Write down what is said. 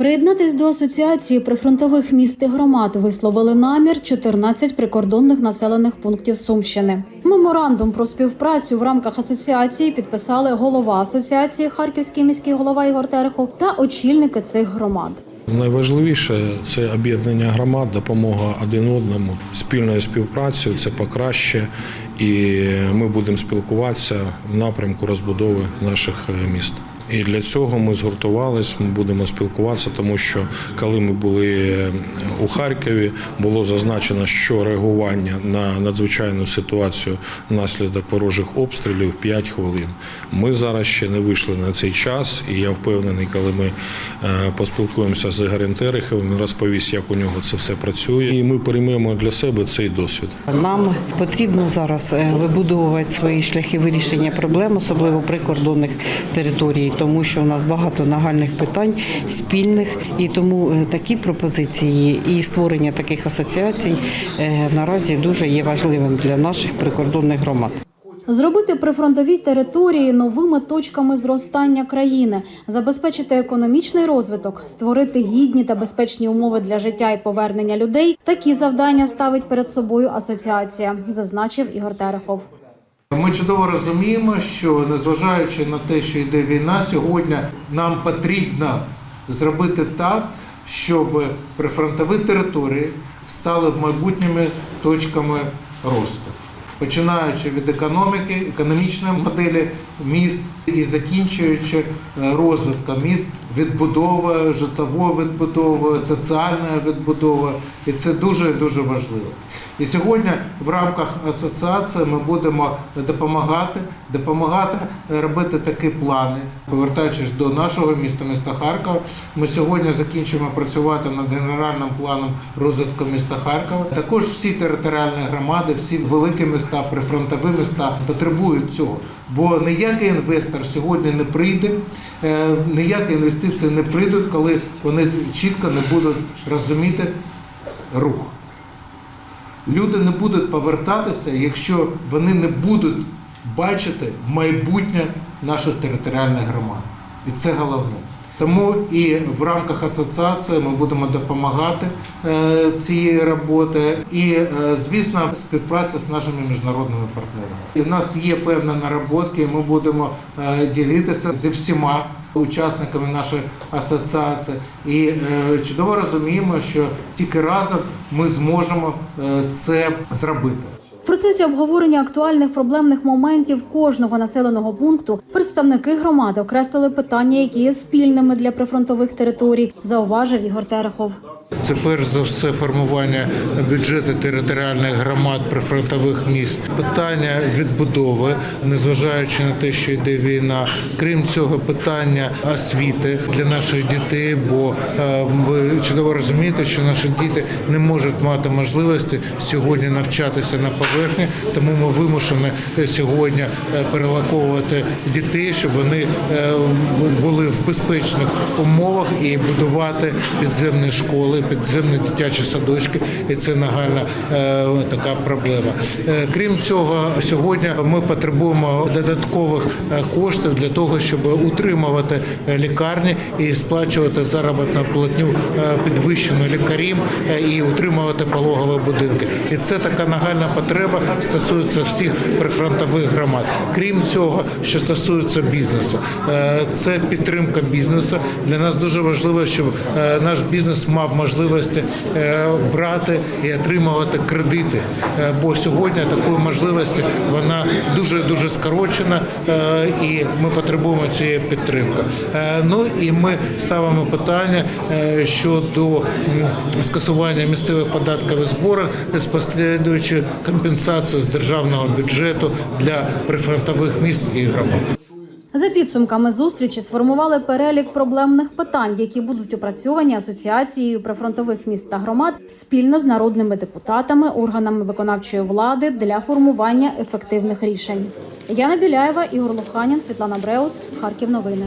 Приєднатись до асоціації прифронтових міст і громад висловили намір 14 прикордонних населених пунктів Сумщини. Меморандум про співпрацю в рамках асоціації підписали голова асоціації Харківський міський голова Ігор Терехов та очільники цих громад. Найважливіше це об'єднання громад, допомога один одному, спільною співпрацею це покраще, і ми будемо спілкуватися в напрямку розбудови наших е, міст. І для цього ми згуртувались, ми будемо спілкуватися, тому що коли ми були е, у Харкові, було зазначено, що реагування на надзвичайну ситуацію внаслідок ворожих обстрілів 5 хвилин. Ми зараз ще не вийшли на цей час, і я впевнений, коли ми е, поспілкуємося з Ігорем Тереховим, він розповість, як у нього це все працює, і ми переймемо для себе цей досвід. Нам потрібно зараз е, вибудовувати свої шляхи вирішення проблем, особливо прикордонних територій, тому що у нас багато нагальних питань спільних, і тому е, такі пропозиції і створення таких асоціацій е, наразі дуже є важливим для наших прикордонних громад. Зробити прифронтові території новими точками зростання країни, забезпечити економічний розвиток, створити гідні та безпечні умови для життя і повернення людей. Такі завдання ставить перед собою асоціація, зазначив Ігор Терехов. Ми чудово розуміємо, що незважаючи на те, що йде війна, сьогодні нам потрібно зробити так, щоб прифронтові території стали в майбутніми точками росту. Починаючи від економіки, економічної моделі міст і закінчуючи е, розвитком міст, відбудови, житлової відбудови, соціальної відбудови. І це дуже дуже важливо. І сьогодні в рамках асоціації ми будемо допомагати, допомагати робити такі плани. Повертаючись до нашого міста, міста Харкова, ми сьогодні закінчимо працювати над генеральним планом розвитку міста Харкова. Також всі територіальні громади, всі великі міста, прифронтові міста потребують цього. Бо ніякий інвестор сьогодні не прийде, е, ніякі інвестиції не прийдуть, коли вони чітко не будуть розуміти рух. Люди не будуть повертатися, якщо вони не будуть бачити майбутнє наших територіальних громад. І це головне. Тому і в рамках асоціації ми будемо допомагати е, цієї роботи, і е, звісно, співпраця з нашими міжнародними партнерами. В нас є певні наработки, і ми будемо е, ділитися зі всіма учасниками нашої асоціації. І чудово розуміємо, що тільки разом ми зможемо це зробити. Процесі обговорення актуальних проблемних моментів кожного населеного пункту представники громади окреслили питання, які є спільними для прифронтових територій, зауважив Ігор Терехов. Це перш за все формування бюджету територіальних громад прифронтових міст, питання відбудови, незважаючи на те, що йде війна. Крім цього, питання освіти для наших дітей. Бо е, ви чудово розумієте, що наші діти не можуть мати можливості сьогодні навчатися на поверхні, тому ми вимушені сьогодні е, перелаковувати дітей, щоб вони е, були в безпечних умовах і будувати підземні школи, підземні дитячі садочки, і це нагальна е, така проблема. Е, Крім цього, сьогодні ми потребуємо додаткових е, коштів для того, щоб утримувати е, лікарні і сплачувати заробітну платню е, підвищену лікарям е, і утримувати пологові будинки. І це така нагальна потреба стосується всіх прифронтових громад. Крім цього, що стосується бізнесу, е, це підтримка бізнесу. Для нас дуже важливо, щоб е, наш бізнес мав можливості е, брати і отримувати кредити. Бо сьогодні такої можливості вона дуже дуже скорочена, і ми потребуємо цієї підтримки. Ну і ми ставимо питання щодо скасування місцевих податків і зборів з послідуючою компенсацією з державного бюджету для прифронтових міст і громад. За підсумками зустрічі сформували перелік проблемних питань, які будуть опрацьовані асоціацією прифронтових міст та громад спільно з народними депутатами, органами виконавчої влади для формування ефективних рішень. Яна Біляєва, Ігор Луханін, Світлана Бреус, Харків. Новини.